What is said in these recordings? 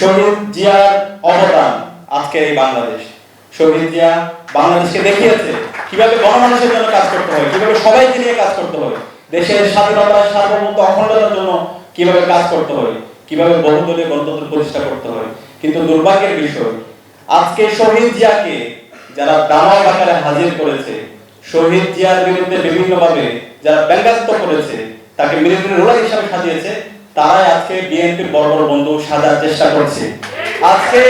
শহীদ জিয়ার অবদান আজকে এই বাংলাদেশ। শহীদ জিয়া বাংলাদেশকে দেখিয়েছে কীভাবে গণমানুষের জন্য কাজ করতে হয়, কীভাবে সবাইকে নিয়ে কাজ করতে হয়, দেশের স্বাধীনতা সার্বভৌমত্ব অখণ্ডতার জন্য কীভাবে কাজ করতে হয়, কীভাবে বহুদলীয় গণতন্ত্র প্রতিষ্ঠা করতে হয়। কিন্তু দুর্ভাগ্যের বিষয়, আজকে শহীদ জিয়াকে যারা দামাল আকারে হাজির করেছে, শহীদ জিয়ার বিরুদ্ধে বিভিন্নভাবে যারা ব্যঙ্গাত্মক করেছে, তাকে মিলিটারি রোলার হিসাবে সাজিয়েছে তারাই আজকে বিএনপির বড় বড় বন্ধু সাজার চেষ্টা করছে। আজকে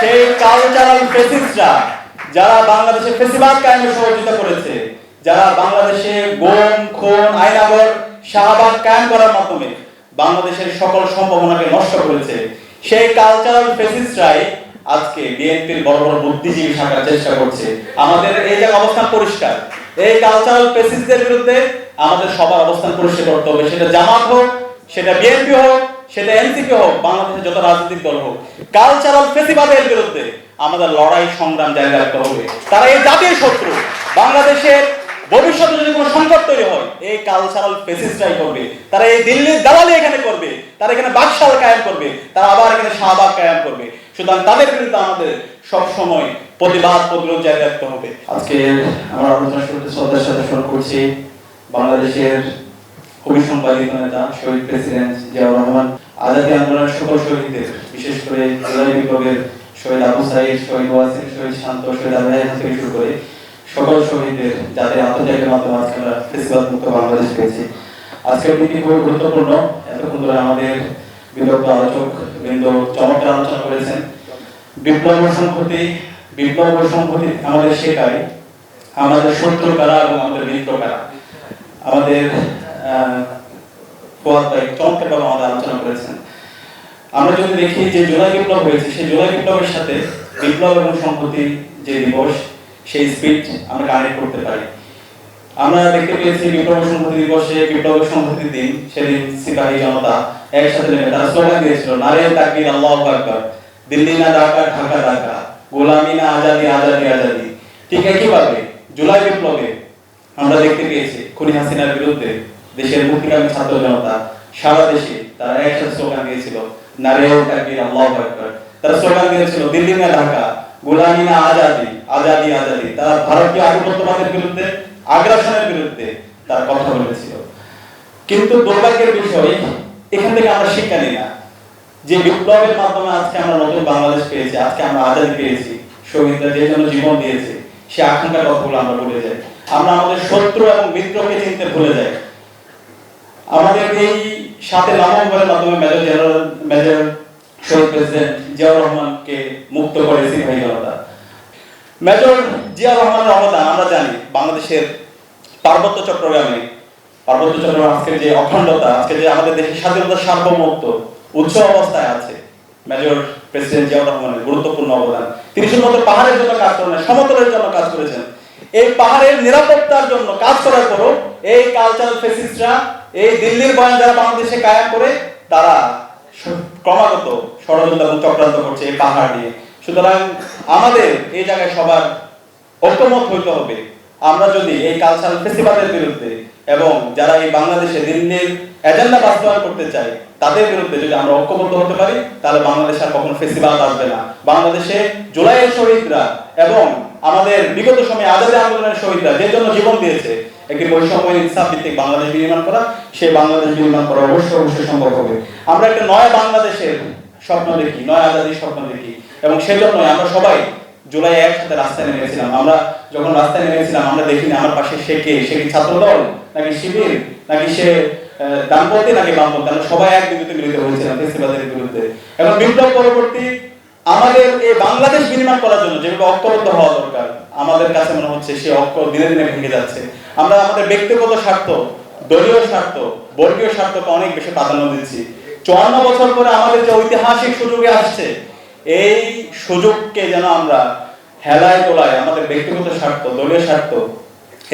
সেই কালচারাল ফেসিস্টরা যারা বাংলাদেশে ফেসিবাদ কায়েমে সহযোগিতা করেছে, যারা বাংলাদেশে গোম খুন আইনাগর শাহবাগ কায়েম করার মাধ্যমে বাংলাদেশের সকল সম্ভাবনাকে নষ্ট করেছে, সেই কালচারাল ফেসিস্টরাই আজকে বিএনপির বড় বড় বুদ্ধিজীবী থাকার চেষ্টা করছে। আমাদের এই জায়গা অবস্থান পরিষ্কার। এই কালচারাল ফেসিস্টদের বিরুদ্ধে আমাদের সবার অবস্থান পরিষ্কার করতে হবে, সেটা জামাত হোক সেটা বিএনপি হোক, সেটা এনসিপি হোক, বাংলাদেশের যত রাজনৈতিক দল হোক কালচারাল ফেসিবাদের বিরুদ্ধে আমাদের লড়াই সংগ্রাম জারি রাখতে হবে। তারা এই জাতির শত্রু। বাংলাদেশের ভবিষ্যতে যদি কোনো সংকট তৈরি হয়, এই কালচারাল ফেসিসটাই করবে। তারা এই দিল্লির দালালি এখানে করবে। তারা এখানে বাকশাল কায়েম করবে। তারা আবার এখানে শাহবাগ কায়েম করবে। সুতরাং তাদের বিরুদ্ধে আমাদের সব সময় প্রতিবাদ, প্রতিরোধ জারি রাখতে হবে। আজকে আমরা আলোচনা শুরুতে শ্রদ্ধার সাথে শুরু করছি। বাংলাদেশের খুবই সম্পাদিত নেতা, শহীদ প্রেসিডেন্ট জিয়াউর রহমান, আজাদী আন্দোলনের সকল শহীদদের, বিশেষ করে জুলাই বিপ্লবের শহীদ আবু সাইদ, শহীদ ওয়াসিম, শহীদ শান্ত, শহীদ আবরাহ থেকে শুরু করে সকল শহীদদের যাদের আত্মত্যাগের মাধ্যমে আজকে আমরা ফেসিবাদ মুক্ত বাংলাদেশ পেয়েছি। আজকের দিনটি খুবই গুরুত্বপূর্ণ, এতক্ষণ ধরে আমাদের বিদগ্ধ আলোচক বৃন্দ চমৎকার আলোচনা করেছেন। বিপ্লব সংহতি বিপ্লব সংহতি আমাদের শেখায়, আমাদের শত্রু কারা এবং আমাদের মিত্র কারা? আমাদের ফুয়াদ ভাই চমৎকারভাবে আমাদের আলোচনা করেছেন। আমরা যদি দেখি যে জুলাই বিপ্লব হয়েছে, সেই জুলাই বিপ্লবের সাথে বিপ্লব এবং সংহতি যে দিবস, সেই স্পিড আমরা কানেক্ট করতে পারি। আমরা দেখতে পেয়েছি বিপ্লব সংহতি দিবসে বিপ্লব ও সংহতির দিন, সেদিন সিপাহী জনতা একসাথে নেমে তারা স্লোগান দিয়েছিল, নারে তাকবীর, আল্লাহু আকবার। দিল্লি না ঢাকা ঢাকা ঢাকা। গোলামি না আজাদি আজাদি আজাদি। ঠিক একইভাবে জুলাই বিপ্লবে আমরা দেখতে পেয়েছি খুনি হাসিনার বিরুদ্ধে দেশের মুক্তিকামী ছাত্র জনতা, সারা দেশে তারা একসাথে স্লোগান দিয়েছিল নারে তাকবীর আল্লাহু আকবার। তারা স্লোগান দিয়েছিল, দিল্লি না ঢাকা, গোলামি না আজাদি আজাদি আজাদি। তারা ভারতীয় আধিপত্যবাদের বিরুদ্ধে, আগ্রাসনের বিরুদ্ধে তারা কথা বলেছিল। কিন্তু দুর্ভাগ্যের বিষয়, এখান থেকে আমরা শিক্ষা নিই না। যে বিপ্লবের মাধ্যমে আজকে আমরা নতুন বাংলাদেশ পেয়েছি, আজকে আমরা আজাদি পেয়েছি, শহীদরা যে জন্য জীবন দিয়েছে, সে আকাঙ্ক্ষার কথাগুলো আমরা ভুলে যাই। আমরা আমাদের শত্রু এবং মিত্রকে চিনতে ভুলে যাই। আমাদের এই সাথে লামঙ্গলের মাধ্যমে মেজর জেনারেল, মেজর শহীদ প্রেসিডেন্ট জিয়াউর রহমানকে মুক্ত করে সিপাহী জনতা। মেজর জিয়া রহমানের অবদান আমরা জানি, বাংলাদেশের পার্বত্য চট্টগ্রামে। পার্বত্য চট্টগ্রাম আজকে যে অখণ্ডতা আজকে যে আমাদের দেশের স্বাধীনতা সার্বভৌমত্ব, উচ্চ অবস্থায় আছে, মেজর প্রেসিডেন্ট জিয়াউর রহমানের গুরুত্বপূর্ণ অবদান। তিনি শুধুমাত্র পাহাড়ের জন্য কাজ করেন সমতলের জন্য কাজ করেছেন। এই পাহাড়ের নিরাপত্তার জন্য কাজ করার পরও এই কালচারাল ফেসিস্টরা এই দিল্লির বয়ান যারা বাংলাদেশে কায়েম করে তারা ক্রমাগত ষড়যন্ত্র চক্রান্ত করছে এই পাহাড় নিয়ে। সুতরাং আমাদের এই জায়গায় সবার ঐক্যমত হইতে হবে। আমরা যদি এই কালচারাল ফেস্টিভ্যালের বিরুদ্ধে এবং যারা এই বাংলাদেশে দিল্লির এজেন্ডা বাস্তবায়ন করতে চায়, তাদের বিরুদ্ধে যদি আমরা ঐক্যবদ্ধ হতে পারি, তাহলে বাংলাদেশে আর কখনো ফেস্টিভ্যাল আসবে না। বাংলাদেশে জুলাইয়ের শহীদরা এবং আমাদের বিগত সময়ে আজাদী আন্দোলনের শহীদরা যে জন্য জীবন দিয়েছে একটি বৈষম্য ইনসাফ ভিত্তিক বাংলাদেশ নির্মাণ করা, সেই বাংলাদেশ নির্মাণ করা অবশ্যই অবশ্যই সম্ভব হবে। আমরা একটা নয় বাংলাদেশের স্বপ্ন দেখি, নয় আজাদির স্বপ্ন দেখি। এবং সেজন্যই আমরা সবাই জুলাই একসাথে রাস্তায় নেমেছিলাম আমরা যখন রাস্তায় নেমেছিলাম আমরা দেখিনি আমার পাশে সে কে? সে কি ছাত্র দল নাকি শিবির? নাকি সে ডানপন্থী নাকি বামপন্থী? আমরা সবাই এক বিন্দুতে মিলিত হয়েছিলাম বিরুদ্ধে। এবং বিপ্লব পরবর্তী আমাদের এই বাংলাদেশ বিনিময় করার জন্য যেভাবে ঐক্যবদ্ধ হওয়া দরকার, আমাদের কাছে মনে হচ্ছে সে ঐক্য দিনে দিনে ভেঙে যাচ্ছে। আমরা আমাদের ব্যক্তিগত স্বার্থ, দলীয় স্বার্থ, বর্গীয় স্বার্থকে অনেক বেশি প্রাধান্য দিচ্ছি। চুয়ান্ন বছর পরে আমাদের যে ঐতিহাসিক সুযোগে আসছে, এই সুযোগকে যেন আমরা হেলায় তোলায় আমাদের ব্যক্তিগত স্বার্থ, দলীয় স্বার্থ,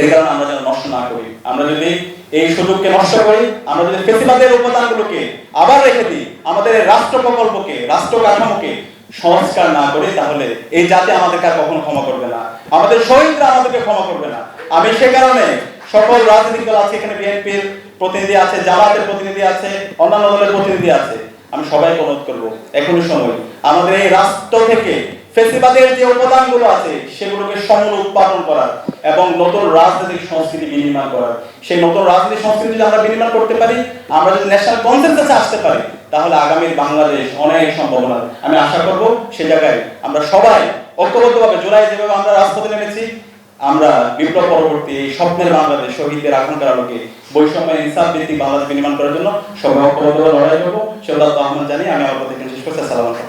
এর কারণে আমরা যেন নষ্ট না করি। আমরা যদি এই সুযোগকে নষ্ট করি, আমরা যদি ফেসিবাদের উপাদানগুলোকে আবার রেখে দিই, আমাদের রাষ্ট্র প্রকল্পকে, রাষ্ট্র কাঠামোকে সংস্কার না করি তাহলে এই জাতি আমাদেরকে আর কখনো ক্ষমা করবে না। আমাদের শহীদরা আমাদেরকে ক্ষমা করবে না। আমি সে কারণে সকল রাজনৈতিক দল আছে, এখানে বিএনপির প্রতিনিধি আছে, জামাতের প্রতিনিধি আছে, অন্যান্য দলের প্রতিনিধি আছে। আমি সবাইকে অনুরোধ করব, এখনই সময়। আমাদের এই রাষ্ট্র থেকে ফেসিবাদের যে উপাদানগুলো আছে, সেগুলোকে সমূল উৎপাদন করার এবং নতুন রাজনৈতিক সংস্কৃতি বিনির্মাণ করার। সেই নতুন রাজনৈতিক সংস্কৃতি যদি আমরা বিনির্মাণ করতে পারি, আমরা যদি ন্যাশনাল কনসেন্সাসে আসতে পারি, তাহলে আগামীর বাংলাদেশ অনেক সম্ভাবনা আমি আশা করব সে জায়গায় আমরা সবাই ঐক্যবদ্ধভাবে জুলাই যেভাবে আমরা রাজপথে নেমেছি, আমরা বিপ্লব পরবর্তী এই স্বপ্নের বাংলাদেশ শহীদদের আকাঙ্ক্ষার আলোকে বৈষম্য, ইনসাফ ভিত্তিক বাংলাদেশ বিনির্মাণ করার জন্য সবাই ঐক্যবদ্ধভাবে লড়াই করব। সেটা আহ্বান জানিয়ে আমি আমার কথা শেষ করছি। আলাইকুম।